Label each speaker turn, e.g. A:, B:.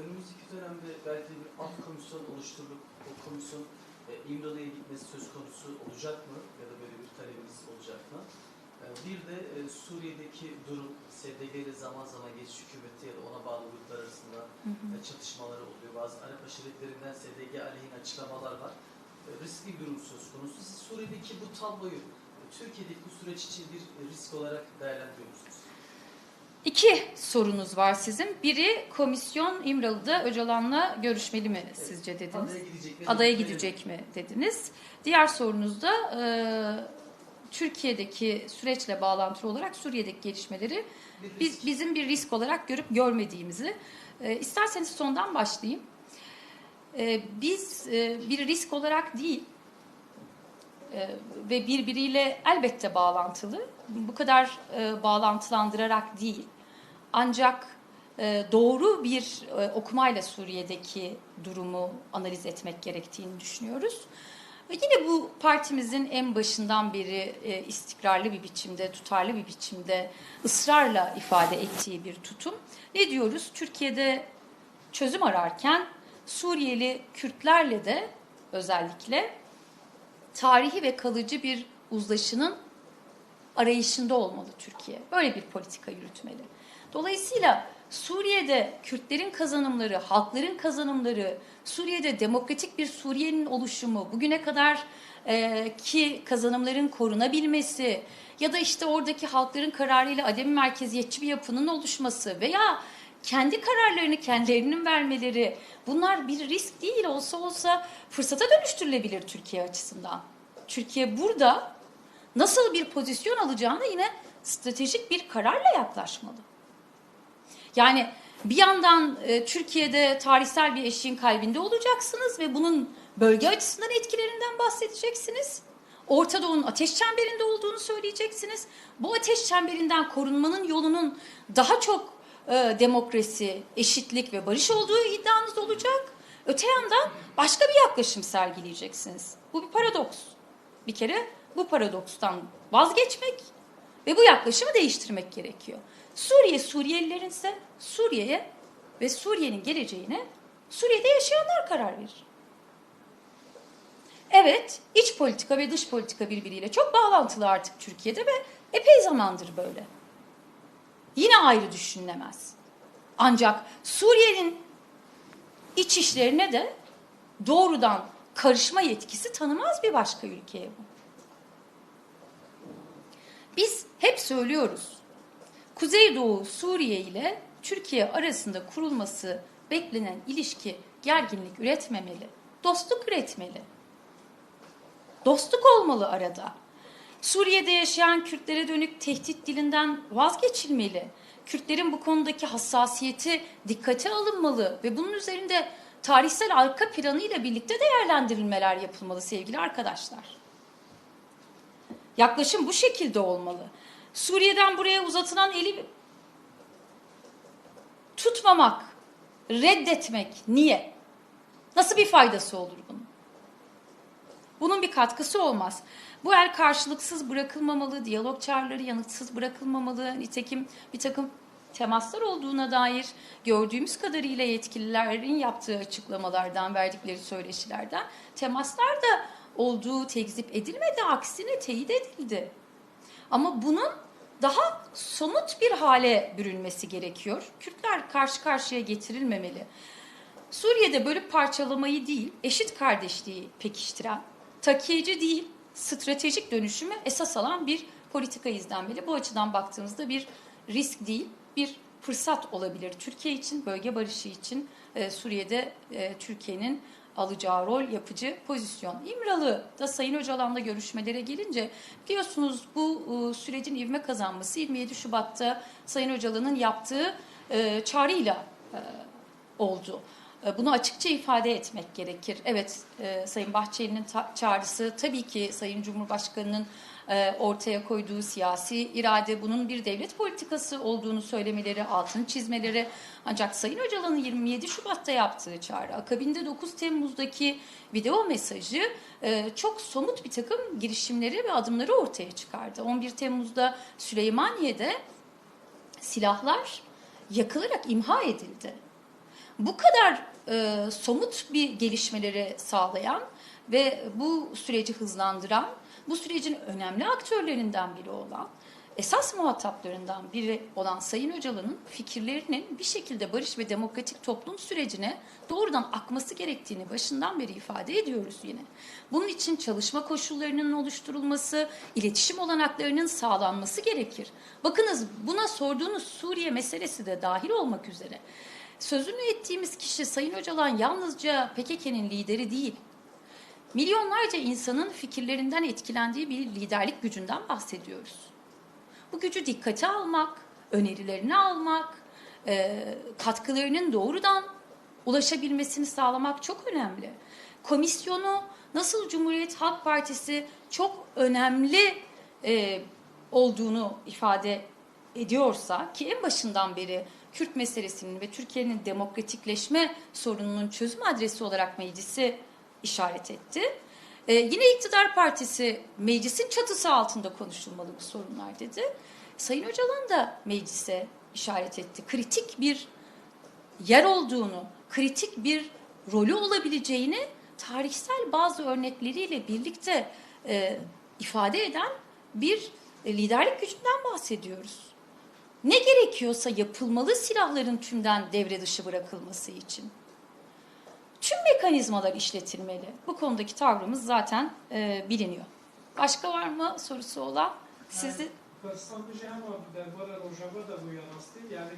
A: önümüzdeki dönemde belki bir alt komisyon oluşturup o komisyon e, İmralı'ya gitmesi söz konusu olacak mı? Ya da böyle bir talebiniz olacak mı? E, bir de e, Suriye'deki durum SDG ile zaman zaman geçiş hükümeti ya da ona bağlı gruplar arasında e, çatışmalar oluyor. Bazı Arap aşiretlerinden SDG aleyhine açıklamalar var. E, riskli bir durum söz konusu. Siz Suriye'deki bu tabloyu e, Türkiye'deki bu süreç için bir risk olarak değerlendiriyor musunuz?
B: İki sorunuz var sizin. Biri komisyon İmralı'da Öcalan'la görüşmeli mi sizce dediniz?
A: Adaya gidecek mi?
B: Adaya gidecek mi dediniz. Diğer sorunuz da e, Türkiye'deki süreçle bağlantılı olarak Suriye'deki gelişmeleri biz bizim bir risk olarak görüp görmediğimizi. E, isterseniz sondan başlayayım. E, biz e, bir risk olarak değil e, ve birbiriyle elbette bağlantılı. Bu kadar e, bağlantılandırarak değil. Ancak e, doğru bir e, okumayla Suriye'deki durumu analiz etmek gerektiğini düşünüyoruz. Ve yine bu partimizin en başından beri e, istikrarlı bir biçimde, tutarlı bir biçimde ısrarla ifade ettiği bir tutum. Ne diyoruz? Türkiye'de çözüm ararken Suriyeli Kürtlerle de özellikle tarihi ve kalıcı bir uzlaşının arayışında olmalı Türkiye. Böyle bir politika yürütmeli. Dolayısıyla Suriye'de Kürtlerin kazanımları, halkların kazanımları, Suriye'de demokratik bir Suriye'nin oluşumu, bugüne kadar e, ki kazanımların korunabilmesi ya da işte oradaki halkların kararıyla ademi merkeziyetçi bir yapının oluşması veya kendi kararlarını kendilerinin vermeleri bunlar bir risk değil olsa olsa fırsata dönüştürülebilir Türkiye açısından. Türkiye burada nasıl bir pozisyon alacağına yine stratejik bir kararla yaklaşmalı. Yani bir yandan e, Türkiye'de tarihsel bir eşiğin kalbinde olacaksınız ve bunun bölge açısından etkilerinden bahsedeceksiniz. Orta Doğu'nun ateş çemberinde olduğunu söyleyeceksiniz. Bu ateş çemberinden korunmanın yolunun daha çok e, demokrasi, eşitlik ve barış olduğu iddianız olacak. Öte yandan başka bir yaklaşım sergileyeceksiniz. Bu bir paradoks. Bir kere bu paradokstan vazgeçmek ve bu yaklaşımı değiştirmek gerekiyor. Suriye Suriyelilerin ise Suriye'ye ve Suriye'nin geleceğine Suriye'de yaşayanlar karar verir. Evet, iç politika ve dış politika birbiriyle çok bağlantılı artık Türkiye'de ve epey zamandır böyle. Yine ayrı düşünülemez. Ancak Suriye'nin iç işlerine de doğrudan karışma yetkisi tanımaz bir başka ülkeye bu. Biz hep söylüyoruz. Kuzeydoğu Suriye ile Türkiye arasında kurulması beklenen ilişki gerginlik üretmemeli. Dostluk üretmeli. Dostluk olmalı arada. Suriye'de yaşayan Kürtlere dönük tehdit dilinden vazgeçilmeli. Kürtlerin bu konudaki hassasiyeti dikkate alınmalı ve bunun üzerinde tarihsel arka planıyla birlikte değerlendirilmeler yapılmalı sevgili arkadaşlar. Yaklaşım bu şekilde olmalı. Suriye'den buraya uzatılan eli tutmamak, reddetmek niye? Nasıl bir faydası olur bunun? Bunun bir katkısı olmaz. Bu el karşılıksız bırakılmamalı, diyalog çağrıları yanıtsız bırakılmamalı. Nitekim bir takım temaslar olduğuna dair gördüğümüz kadarıyla yetkililerin yaptığı açıklamalardan, verdikleri söyleşilerden temaslar da olduğu tekzip edilmedi, aksine teyit edildi. Ama bunun daha somut bir hale bürünmesi gerekiyor. Kürtler karşı karşıya getirilmemeli. Suriye'de bölüp parçalamayı değil, eşit kardeşliği pekiştiren, takiyeci değil, stratejik dönüşümü esas alan bir politika izlenmeli. Bu açıdan baktığımızda bir risk değil, bir fırsat olabilir Türkiye için, bölge barışı için e, Suriye'de e, Türkiye'nin alacağı rol yapıcı pozisyon. İmralı'da Sayın Öcalan'la görüşmelere gelince biliyorsunuz bu e, sürecin ivme kazanması 27 Şubat'ta Sayın Öcalan'ın yaptığı e, çağrıyla e, oldu. E, Bunu açıkça ifade etmek gerekir. Evet, e, Sayın Bahçeli'nin çağrısı tabii ki Sayın Cumhurbaşkanı'nın e, ortaya koyduğu siyasi irade bunun bir devlet politikası olduğunu söylemeleri, altını çizmeleri. Ancak Sayın Öcalan'ın 27 Şubat'ta yaptığı çağrı, akabinde 9 Temmuz'daki video mesajı çok somut bir takım girişimleri ve adımları ortaya çıkardı. 11 Temmuz'da Süleymaniye'de silahlar yakılarak imha edildi. bu kadar e, somut bir gelişmeleri sağlayan ve bu süreci hızlandıran, bu sürecin önemli aktörlerinden biri olan, esas muhataplarından biri olan Sayın Öcalan'ın fikirlerinin bir şekilde barış ve demokratik toplum sürecine doğrudan akması gerektiğini başından beri ifade ediyoruz yine. Bunun için çalışma koşullarının oluşturulması, iletişim olanaklarının sağlanması gerekir. Bakınız buna sorduğunuz Suriye meselesi de dahil olmak üzere. Sözünü ettiğimiz kişi Sayın Öcalan yalnızca PKK'nın lideri değil. Milyonlarca insanın fikirlerinden etkilendiği bir liderlik gücünden bahsediyoruz. Bu gücü dikkate almak, önerilerini almak, e, katkılarının doğrudan ulaşabilmesini sağlamak çok önemli. Komisyonu nasıl Cumhuriyet Halk Partisi çok önemli e, olduğunu ifade ediyorsa ki en başından beri Kürt meselesinin ve Türkiye'nin demokratikleşme sorununun çözüm adresi olarak meclisi işaret etti. Ee, yine iktidar partisi meclisin çatısı altında konuşulmalı bu sorunlar dedi. Sayın Öcalan da meclise işaret etti. Kritik bir yer olduğunu, kritik bir rolü olabileceğini tarihsel bazı örnekleriyle birlikte e, ifade eden bir liderlik gücünden bahsediyoruz. Ne gerekiyorsa yapılmalı silahların tümden devre dışı bırakılması için. Tüm mekanizmalar işletilmeli. Bu konudaki tavrımız zaten e, biliniyor. Başka var mı sorusu olan? Sizi
C: yani